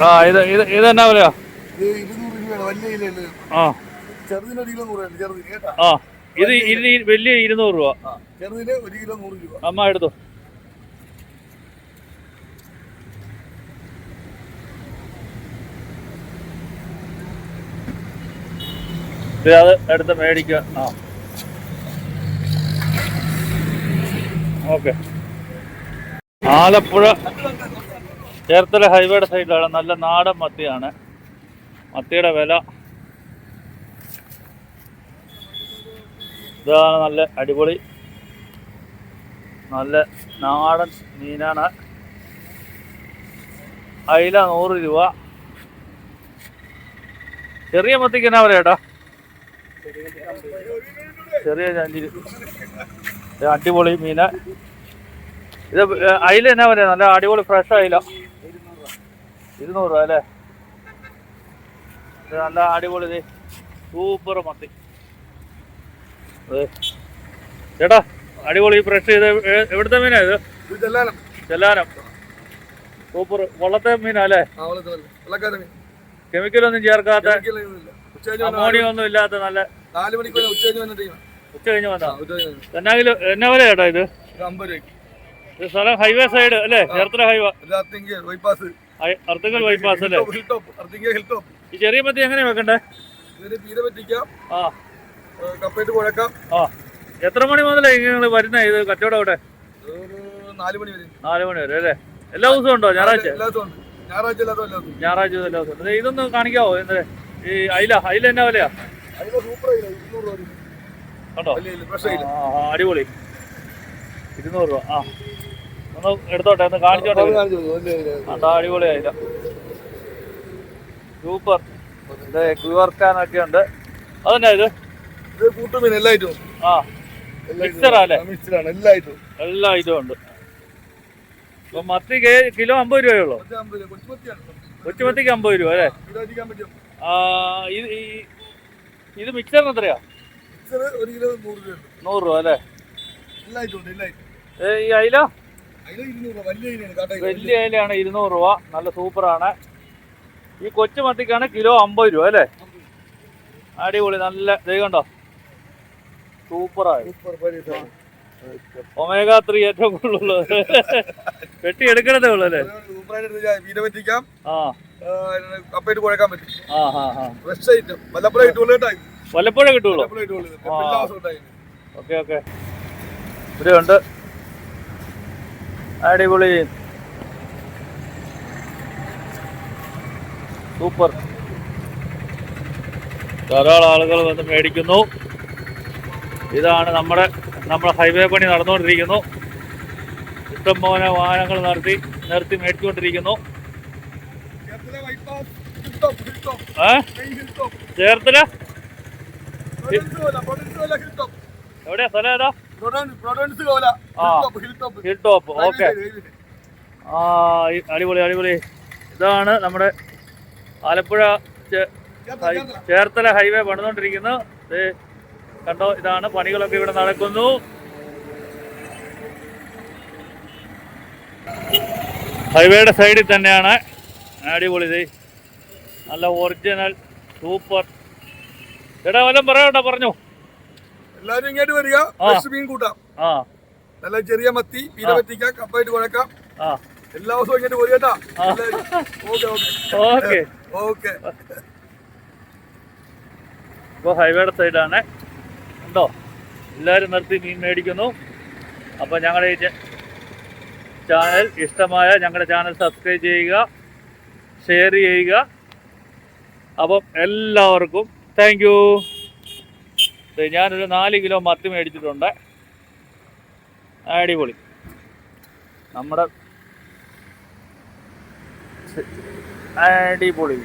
ആ ഇത് ഇത് ഇത് എന്നാ വിലയാ? ആ. ആ ഇത് വലിയ ഇരുന്നൂറ് രൂപ. അമ്മ എടുത്തു. അത് എടുത്ത് മേടിക്കുക. ആ. ഓക്കെ. ആലപ്പുഴ ചേർത്തല ഹൈവേയുടെ സൈഡിലാണ് നല്ല നാടൻ മത്തിയാണ്. മത്തിയുടെ വില ഇതാണ് നല്ല അടിപൊളി നല്ല നാടൻ മീനാണ്. അയില നൂറ് രൂപ. ചെറിയ മത്തിക്ക് എന്നാ പറയാ ചെറിയ ഇത് അടിപൊളി മീന്. ഇത് അയില എന്നാ പറയാ നല്ല അടിപൊളി ഫ്രഷ് അയില. ഇരുന്നൂറ് രൂപ അല്ലേ? നല്ല അടിപൊളി സൂപ്പർ മത്തി. ചേട്ടാ അടിപൊളി ഫ്രഷ് ചെയ്ത് എവിടുത്തെ മീനാ ഇത്? ചെല്ലാനം സൂപ്പർ വള്ളത്തെ മീനാ അല്ലേ? കെമിക്കലൊന്നും ചേർക്കാത്ത അമോണിയ ഒന്നും ഇല്ലാത്ത നല്ല നാല് ഉച്ച കഴിഞ്ഞ് വന്ന ഉച്ച കഴിഞ്ഞ് എന്നാ കിലോ എന്നാ വില ചേട്ടാ ഇത്? അമ്പത് സ്ഥലം ഹൈവേ സൈഡ് അല്ലേ? Cherthala highway bypass Arthunkal bypass അല്ലേ? ഹിൽ ടോപ്പ് അർത്തിങ്ക ഹിൽ ടോപ്പ്. ഈ ചെറിയ മത്തി എങ്ങനെയാ വെക്കണ്ടേ? ഇതിന് പീര പറ്റിക്കാം. ആ. കപ്പയിട്ട് കുഴക്കാം. ആ. എത്ര മണി മുതലേ നിങ്ങൾ വരുന്നേ ഇത് കച്ചവടം അവിടെ? നാല് മണി വരെ. നാല് മണി വരെ അല്ലേ? എല്ലാ ദിവസവും ഉണ്ടോ? ഞായറാഴ്ച? എല്ലാ ദിവസവും ഉണ്ട്. ഞായറാഴ്ച എല്ലാ ദിവസവും ഞായറാഴ്ച എല്ലാ ദിവസവും ഉണ്ട്. ഇതൊന്ന് കാണിക്കാവോ? എന്ത് ഈ അയില അയില എന്നാ വിലയാ? സൂപ്പർ ഇരുന്നൂറ് രൂപ കണ്ടോ? അടിപൊളി. ഇരുന്നൂറ് രൂപ. ആ. ഒന്ന് എടുത്തോട്ടെ ഒന്ന് കാണിച്ചോട്ടെ. അത് അടിപൊളിയായില്ല. സൂപ്പർ ഉണ്ട് അതെന്നാ ഇത്? ഇത് കൂട്ടുമീൻ എല്ലാ ആ മിക്സറാണ് ഉണ്ട്. മത്തി കിലോ അമ്പത് രൂപയുള്ളൂ. കൊച്ചുമത്തിക്ക് അമ്പത് രൂപ അല്ലേ? ഇത് ഇത് മിക്സറിന് എത്രയാ? നൂറ് രൂപ അല്ലേ? ഈ അയില? വലിയ അയിലാണ് ഇരുന്നൂറ് രൂപ. നല്ല സൂപ്പറാണ് ഈ കൊച്ചു മത്തിക്കാണ് കിലോ അമ്പത് രൂപ അല്ലേ? അടിപൊളി നല്ല ദേ കണ്ടോ? സൂപ്പറായി ഒമേഗ ത്രീ ഏറ്റവും കൂടുതലുള്ളത്. വെട്ടി എടുക്കണതേ ഉള്ളു അല്ലേ? കപ്പയിട്ട് കുഴക്കാൻ പറ്റും. ഫ്രഷ് ഐറ്റം വല്ലപ്പോഴും ഇട്ടുള്ളൂ കേട്ടോ വല്ലപ്പോഴേ കിട്ടുള്ളൂ? Okay okay. ഇവിടെ ഉണ്ട്. അടിപൊളി. സൂപ്പർ. ധാരാളം ആളുകൾ വന്ന് മേടിക്കുന്നു. ഇതാണ് നമ്മുടെ നമ്മുടെ ഹൈവേ പണി നടന്നുകൊണ്ടിരിക്കുന്നു. ഇഷ്ടംപോലെ വാഹനങ്ങൾ നടത്തി നിർത്തി മേടിച്ചുകൊണ്ടിരിക്കുന്നു. ചേർത്തല. എവിടെയാ സ്ഥലം ഏതാ? Hill top okay. ആ അടിപൊളി അടിപൊളി. ഇതാണ് നമ്മുടെ ആലപ്പുഴ ചേർത്തല, ഹൈവേ പണിതുകൊണ്ടിരിക്കുന്നു കണ്ടോ ഇതാണ് പണികളൊക്കെ ഇവിടെ നടക്കുന്നു. ഹൈവേയുടെ സൈഡിൽ തന്നെയാണ്. അടിപൊളി ഇത് നല്ല ഒറിജിനൽ സൂപ്പർ ചേട്ടാ വല്ലതും പറയട്ടോ പറഞ്ഞു. എല്ലാവരും ഇങ്ങോട്ട് വരിക. ഫ്രഷ് മീൻ കൂട്ടാം. നല്ല ചെറിയ മത്തി ആ. പറ്റിക്കാം കപ്പായിട്ട് കുഴക്കാം എല്ലാ ദിവസവും ഇങ്ങോട്ട് വരിക കേട്ടാ. Okay okay. ഇപ്പോൾ ഹൈവേയുടെ സൈഡാണ്. ഉണ്ടോ? എല്ലാവരും നിർത്തി മീൻ മേടിക്കുന്നു. അപ്പോൾ ഞങ്ങളുടെ ഈ ചാനൽ ഇഷ്ടമായ ഞങ്ങളുടെ ചാനൽ സബ്സ്ക്രൈബ് ചെയ്യുക ഷെയർ ചെയ്യുക. അപ്പം എല്ലാവർക്കും താങ്ക് യു. ഞാനൊരു നാല് കിലോ മത്തി മേടിച്ചിട്ടുണ്ട്. അടിപൊളി. നമ്മുടെ അടിപൊളി.